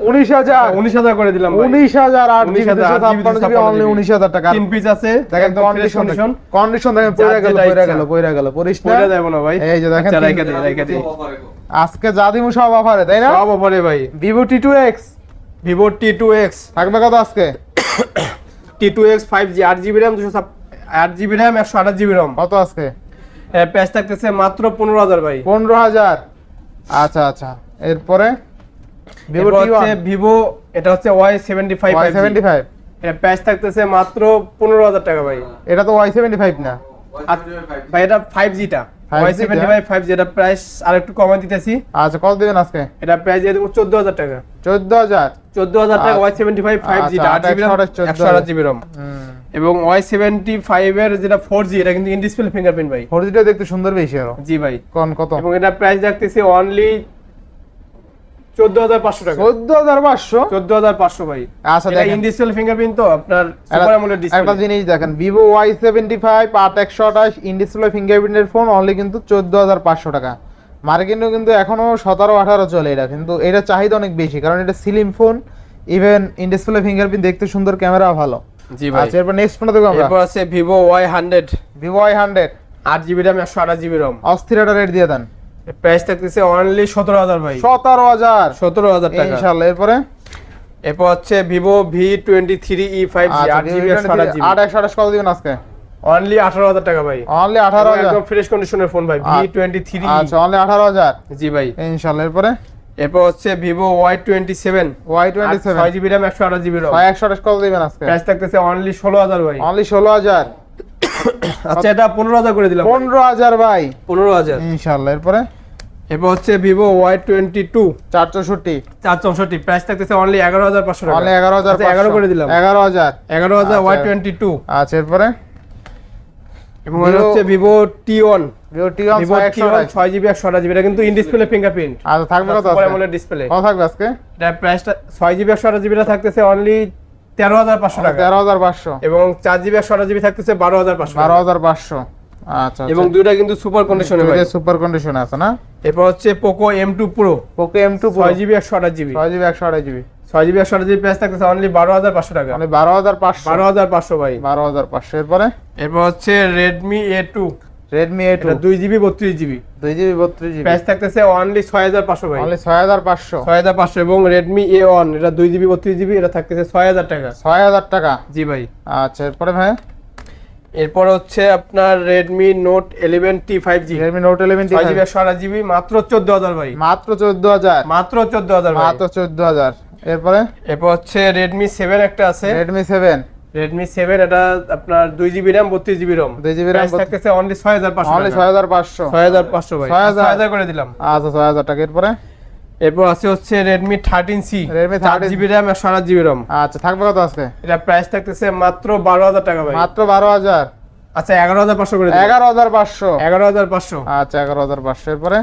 উনিশ হাজার। উনিশ হাজার করে দিলাম উনিশ হাজার আট জিবি 19,000, দুশো 8 GB, ছাপ্পান্ন জিবি অনলি উনিশ হাজার টাকা। তিন পিস আছে দেখেন কন্ডিশন কন্ডিশন দেখেন পয়রা গেল পয়রা গেল পয়রা গেল। পরিস না না ভাই। এই যে দেখেন রাইখা দিই, রাইখা দিই। আজকে যা দিমু সব অফারে তাই না? সব অফারে ভাই। Vivo T two X Vivo T two X থাকবে কত আজকে? T two X five G আট জিবি র্যাম দুশো আট জিবি র্যাম একশো আঠাশ জিবি রম কত আজকে? প্রাইস থাকতেছে মাত্র পনেরো হাজার ভাই। পনেরো হাজার। আচ্ছা আচ্ছা। এরপরে? ভিভো হচ্ছে ভিভো এটা হচ্ছে Y seventy five Y seventy five price থাকতেছে মাত্র পনেরো হাজার টাকা ভাই। এটা তো ওয়াই সেভেন্টি ফাইভ না? ভাই এটা ফাইভ জিটা 5G ওয়াই টা? সেভেন্টি ফাইভ ফাইভ জি এটা প্রাইস আর একটু কমাই দিতেছি। আচ্ছা কত দিবেন আজকে? এটা প্রাইস দিয়ে দেবো চোদ্দ হাজার টাকা। চোদ্দ হাজার? চোদ্দ হাজার টাকা আচ্ছা। Y seventy five five G আচ্ছা, আট জিবি আট একশো আঠাশ, জিবি রম এবং ওয়াই সেভেন্টি ফাইভ এর যেটা ফোর জি এটা কিন্তু ইন ডিসপ্লে ফিঙ্গারপ্রিন্ট ভাই। ফোর জিটা দেখতে সুন্দর বেশি আরও। জি ভাই। কোন কত? এবং এটা প্রাইস রাখতেছি অনলি চোদ্দ হাজার পাঁচশো টাকা। চোদ্দ হাজার পাঁচশো? চোদ্দ হাজার পাঁচশো ভাই। আচ্ছা দেখেন। ইন ফিঙ্গারপ্রিন্ট তো আপনার একটা- সুপার অ্যামোলেড একটা জিনিস দেখেন ফিঙ্গারপ্রিন্টের ফোন অনলি কিন্তু চোদ্দ হাজার পাঁচশো টাকা। মার্কেটে কিন্তু এখনও সতেরো আঠারো চলে এটা কিন্তু এটা চাহিদা অনেক বেশি কারণ এটা সিলিম ফোন ইভেন ফিঙ্গারপ্রিন্ট দেখতে সুন্দর ক্যামেরা ভালো। জি ভাই। আচ্ছা এরপর নেক্সট আমরা। এরপর আছে অস্থির একটা রেট দিয়ে দেন। প্রাইস থাকতেছে অনলি সতেরো হাজার ভাই। সতেরো হাজার। সতেরো হাজার টাকা। ইনশাল্লাহ এরপরে? এরপর হচ্ছে Vivo V twenty three E five G আচ্ছা আট একশো আঠাশ কত দিবেন আজকে? অনলি আঠারো হাজার টাকা ভাই। অনলি আঠারো হাজার? একদম ফ্রেশ কন্ডিশনের ফোন ভাই ভি টোয়েন্টি থ্রি আচ্ছা অনলি আঠারো হাজার? জি ভাই। ইনশাল্লাহ এরপরে? এরপর হচ্ছে Vivo Y twenty seven Y twenty seven ছয় জিবি র্যাম একশো আঠাশ জিবি রম ছয় একশো আঠাশ কত দিবেন আজকে? প্রাইস থাকতেছে অনলি ষোলো হাজার ভাই। অনলি ষোলো হাজার। আচ্ছা এটা পনেরো হাজার করে দিলাম পনেরো হাজার ভাই। পনেরো হাজার। ইনশাল্লাহ এরপরে? এরপর হচ্ছে ভিভো ওয়াই টোয়েন্টি টু চার চৌষট্টি চার চৌষট্টি প্রাইস থাকতেছে অনলি এগারো হাজার পাঁচশো টাকা। অনলি এগারো হাজার আচ্ছা, এগারো করে দিলাম। এগারো হাজার। এগারো হাজার ওয়াই আচ্ছা। টোয়েন্টি টু আচ্ছা এরপরে? এবং হচ্ছে Vivo T one Vivo T one ছয় জিবি একশো আঠাশ জিবি এটা কিন্তু ইন ডিসপ্লে ফিঙ্গারপ্রিন্ট আচ্ছা থাকবে কত আজকে? ডিসপ্লে কত থাকবে আজকে? এটা প্রাইসটা ছয় জিবি একশো আঠাশ জিবিটা থাকতেছে অনলি তেরো হাজার পাঁচশো টাকা। তেরো হাজার পাঁচশো। এবং চার জিবি একশো আঠাশ জিবি থাকতেছে বারো হাজার পাঁচশো বারো হাজার পাঁচশো। আচ্ছা এবং দুইটা কিন্তু সুপার কন্ডিশনে সুপার কন্ডিশন আছে না? এরপর হচ্ছে Poco M two pro Poco M two ছয় জিবি একশো আঠাশ জিবি ছয় জিবি একশো আঠাশ জিবি ছয় জিবি একশো আঠাশ জিবি প্রাইস থাকতেছে অনলি বারো হাজার পাঁচশো টাকা। মানে বারো হাজার পাঁচশো। বারো হাজার পাঁচশো ভাই। বারো হাজার পাঁচশো। এরপরে? এরপর হচ্ছে Redmi A two Redmi A two দুই জিবি বত্রিশ জিবি দুই জিবি বত্রিশ জিবি প্রাইস থাকতেছে অনলি ছয় হাজার পাঁচশো ভাই। অনলি ছয় হাজার পাঁচশো। ছয় হাজার পাঁচশো এবং রেডমি এ ওয়ান এটা দুই জিবি বত্রিশ জিবি এটা থাকতেছে ছয় হাজার টাকা। ছয় হাজার টাকা। জি ভাই। আচ্ছা এরপরে ভাই? এরপর হচ্ছে আপনার T five G Redmi Note eleven ছয় জিবি একশো আঠাশ জিবি মাত্র চোদ্দ হাজার ভাই। মাত্র চোদ্দ হাজার। মাত্র চোদ্দ হাজার ভাই। মাত্র চোদ্দ হাজার। এরপরে? এরপর হচ্ছে রেডমি সেভেন একটা আছে। রেডমি সেভেন রেডমি সেভেন এটা আপনার দুই জিবি র্যাম বত্রিশ জিবি রম 2GB RAM, থাকতেছে অনলি ছয় হাজার পাঁচশো অনলি ছয় হাজার পাঁচশো। ছয় হাজার পাঁচশো ভাই। ছয় হাজার। ছয় হাজার করে দিলাম। আচ্ছা ছয় হাজার টাকা। এরপরে? এরপর আছে হচ্ছে Redmi চার 13C জিবি র্যাম একশো আঠাশ জিবি রম আচ্ছা থাকবে কত আজকে? এটা প্রাইস থাকতেছে মাত্র বারো হাজার টাকা ভাই। মাত্র বারো হাজার? আচ্ছা এগারো হাজার পাঁচশো করে দিন। এগারো হাজার পাঁচশো? এগারো হাজার পাঁচশো। আচ্ছা এগারো হাজার পাঁচশো। এরপরে?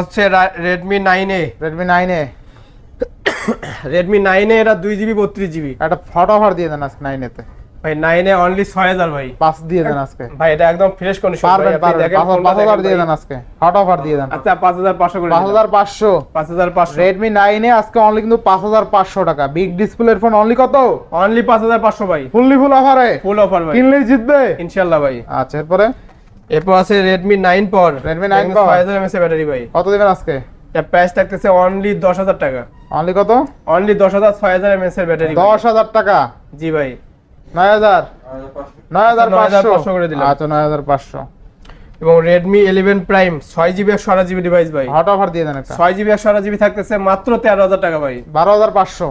হচ্ছে এ রেডমি নাইনে রেডমি নাইন এ এটা দুই জিবি বত্রিশ জিবি একটা ফটো অফার দিয়ে দেন আজকে নাইনেতে ভাই নাইন এ অনলি ছয় হাজার ভাই। পাঁচ দিয়ে দেন আজকে। ভাই এটা একদম ফ্রেশ কন্ডিশন পারবেন পাঁচ- পাঁচ হাজার দিয়ে দেন আজকে। হট অফার দিয়ে দেন। আচ্ছা হাজার পাঁচশো করে পাঁচ হাজার পাঁচশো। পাঁচ হাজার পাঁচশো। রেডমি নাইনে আজকে অনলি কিন্তু পাঁচ হাজার পাঁচশো টাকা। বিগ ডিসপ্লের ফোন অনলি কত? অনলি পাঁচ হাজার পাঁচশো ভাই। ফুললি ফুল অফারে ফুল অফার ভাই। কিনলেই জিতবে? ইনশাল্লাহ ভাই। আচ্ছা এরপরে? এরপর আছে রেডমি নাইন পর Redmi 9 Power। ছয় হাজার এমএস ব্যাটারি ভাই। কত দিবেন আজকে? এর প্রাইস থাকতেছে অনলি দশ হাজার টাকা। অনলি কত? অনলি দশ হাজার ছয় হাজার এর ব্যাটারি দশ হাজার টাকা। জি ভাই। নয় হাজার। নয় হাজার আচ্ছা, পাঁচশো। করে দিলাম। আচ্ছা নয় হাজার পাঁচশো। এবং Redmi 11 Prime 6GB 128GB device ভাই। হট অফার দিয়ে দেন একটা। 6GB 128GB থাকতেছে মাত্র 13000 টাকা ভাই। 12500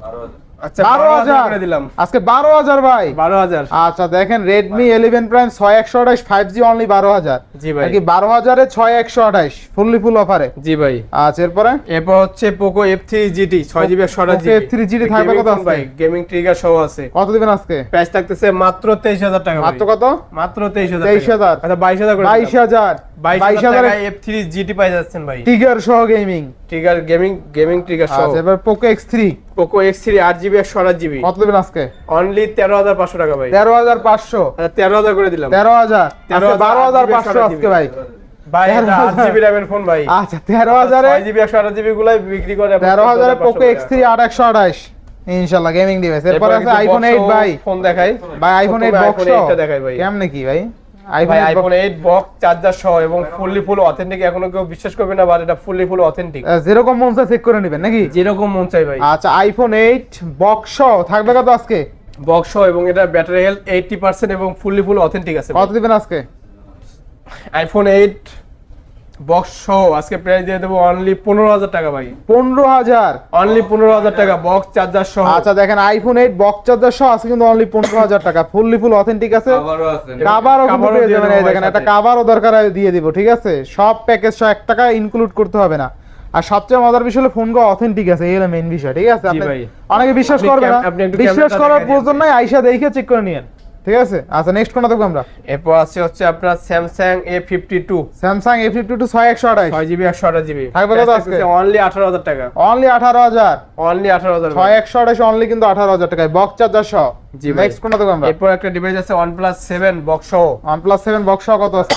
12000 আজকে বারো হাজার ভাই। বারো হাজার। আচ্ছা দেখেন রেডমি ইলেভেন প্রাইম ছয় একশো আঠাশ ফাইভ জি অনলি বারো হাজার। জি ভাই। নাকি বারো হাজারে ছয় একশো আঠাশ ফুললি ফুল অফারে জি ভাই। আচ্ছা এরপরে? এরপর হচ্ছে পোকো এফ থ্রি জিটি ছয় জিবি একশো আঠাশ Poco জিবি F3 থাকবে কত আজকে? ভাই গেমিং ট্রিগার সহ আছে। কত দিবেন আজকে? প্রাইস থাকতেছে মাত্র তেইশ হাজার টাকা মাত্র কত? মাত্র তেইশ হাজার 23,000 আচ্ছা বাইশ হাজার বাইশ হাজার। বাইশ হাজার হাজারে এফ থ্রি জিটি পাই যাচ্ছেন ভাই। টিগার সহ gaming trigger gaming gaming trigger সহ। আচ্ছা এবার Poco X three Poco X three আট জিবি একশো আঠাশ জিবি। কত দিবেন আজকে? অনলি তেরো হাজার পাঁচশো টাকা ভাই। তেরো হাজার পাঁচশো। আচ্ছা তেরো হাজার করে দিলাম। তেরো হাজার। বারো হাজার পাঁচশো আজকে ভাই। জিবি আচ্ছা তেরো হাজারে ছয় জিবি একশো আঠাশ জিবি গুলাই বিক্রি করে তেরো হাজারে 14,500 থ্রি আট একশো আঠাশ। ইনশাল্লাহ গেমিং ডিভাইস এরপর আছে আইফোন এইট ভাই। ফোন দেখাই। ভাই আইফোন এইট বক্স iPhone 8 টা দেখাই ভাই। কেমনে কি ভাই? IPhone iPhone eight box charger সহ এবং ফুললি ফুল অথেন্টিক এখনও কেউ বিশ্বাস করবে না বাট এটা ফুললি ফুল অথেন্টিক যেরকম মন চায় চেক করে নেবেন নাকি? যেরকম মন চাই ভাই। আচ্ছা আইফোন এইট বক্স থাকবে কত আজকে? বক্স সহ এবং এটা ব্যাটারি হেলথ এইটটি পার্সেন্ট এবং ফুললি ফুল অথেন্টিক আছে কত দিবেন আজকে? আইফোন এইট বক্স সহ আজকে প্রাইস দিয়ে দেবো অনলি পনেরো হাজার টাকা ভাই। পনেরো হাজার? অনলি পনেরো হাজার টাকা বক্স চার্জার সহ। আচ্ছা দেখেন আইফোন এইট বক্স চার্জার সহ আছে কিন্তু অনলি পনেরো হাজার টাকা। ফুললি ফুল অথেন্টিক আছে। কিন্তু পেয়ে যাবেন। এই দেখেন একটা সাথে। কাভারও দরকার দিয়ে দিব ঠিক আছে? সব প্যাকেজ সহ এক টাকা ইনক্লুড করতে হবে না। আর সবচেয়ে মজার বিষয় হলো ফোনগুলো অথেন্টিক আছে এই হলো মেইন বিষয় ঠিক আছে? আপনি অনেকে বিশ্বাস করবে না। ক্যাম- আপনি একটু বিশ্বাস করার প্রয়োজন নাই আইসা দেখে চেক করে নিয়েন। ঠিক আছে? আচ্ছা নেক্সট কোনটা দেখব আমরা? এরপর আছে হচ্ছে আপনার Samsung A fifty two Samsung A fifty two ছয় একশো আঠাশ। ছয় জিবি একশো আঠাশ জিবি থাকবে কত আজকে? অনলি আঠারো হাজার টাকা। অনলি আঠারো হাজার। অনলি আঠারো হাজার ছয় একশো আঠাশ অনলি কিন্তু আঠারো হাজার টাকায়। বক্স চার্জার সহ। জি নেক্সট কোনটা দেখব আমরা? এরপর একটা ডিভাইস আছে ওয়ান প্লাস সেভেন বক্স সহ। ওয়ান প্লাস সেভেন বক্স সহ কত আছে?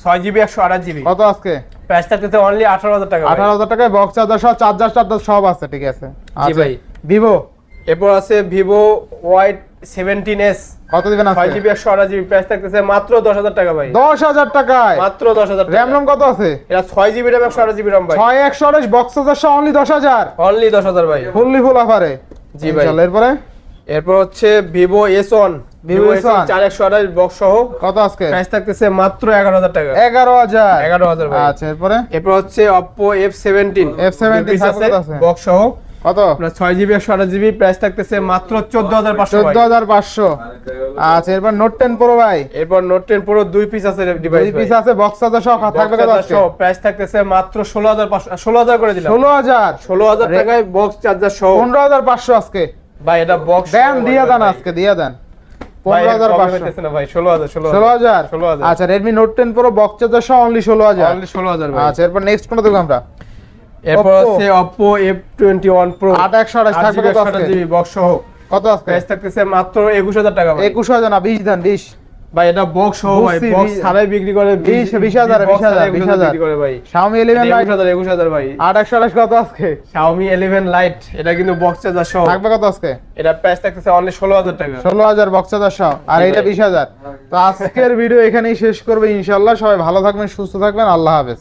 ছয় জিবি একশো আঠাশ জিবি কত আজকে? প্রাইস থাকতেছে অনলি আঠারো হাজার টাকা আঠারো হাজার টাকায় বক্স চার্জার সহ চার্জার চার্জার সব আছে ঠিক আছে। জি ভাই। ভিভো এরপর আছে ভিভো ওয়াইট 17S কত দিবেন আজকে? 5GB 128GB প্রাইস থাকতেছে মাত্র 10000 টাকা কত আছে? এটা 6GB RAM 128GB RAM ভাই। 6 128 বক্স এরপর? হচ্ছে Vivo F seventeen F 4128 box সহ। বক্স সহ। কত? ছয় জিবি একশো আঠাশ জিবি প্রাইস থাকতেছে মাত্র চোদ্দ হাজার পাঁচশো চোদ্দ হাজার পাঁচশো। আচ্ছা এরপর নোট টেন প্রো ভাই। এরপর নোট টেন পুরো দুই পিস আছে দুই পিস আছে বক্স চার্জার সহ থাকবে আজকে? প্রাইস থাকতেছে মাত্র ষোলো হাজার পাঁচশো ষোলো হাজার করে দিলাম। ষোলো হাজার? ষোলো হাজার টাকায় বক্স চার্জার সহ। পনেরো হাজার পাঁচশো আজকে। ভাই এটা বক্স দেন দিয়ে দেন আজকে দিয়ে দেন। আচ্ছা Redmi note ten pro box charger সহ অনলি ষোলো হাজার। ভাই। আচ্ছা এরপর নেক্সট কোনটা দেখব আমরা? এরপর Oppo। হচ্ছে Oppo F twenty one pro আট একশো আঠাশ থাকবে কত আজকে? জিবি বক্স সহ। কত আজকে? প্রাইস থাকতেছে মাত্র একুশ হাজার টাকা ভাই। একুশ হাজার না বিশ দেন বিশ। ভাই এটা বক্স সহ ভাই বক্স ছাড়াই বিক্রি করে বিশ- বিশ হাজার, box বিশ হাজার, ছাড়াই বিশ একুশ হাজার। বিক্রি করে ভাই। শাওমি ইলেভেন একুশ লাইট হাজার ভাই। আট একশো আঠাশ কত আজকে? Xiaomi 11 লাইট এটা কিন্তু বক্স চার্জার সহ। থাকবে কত আজকে? এটা প্রাইস থাকতেছে অনলি ষোলো হাজার টাকা। ষোলো হাজার বক্স চার্জার সহ। আর এটা ভাই। বিশ হাজার। তো আজকের ভিডিও এখানেই শেষ করবে ইনশাল্লাহ সবাই ভালো থাকবেন সুস্থ থাকবেন। আল্লাহ হাফেজ।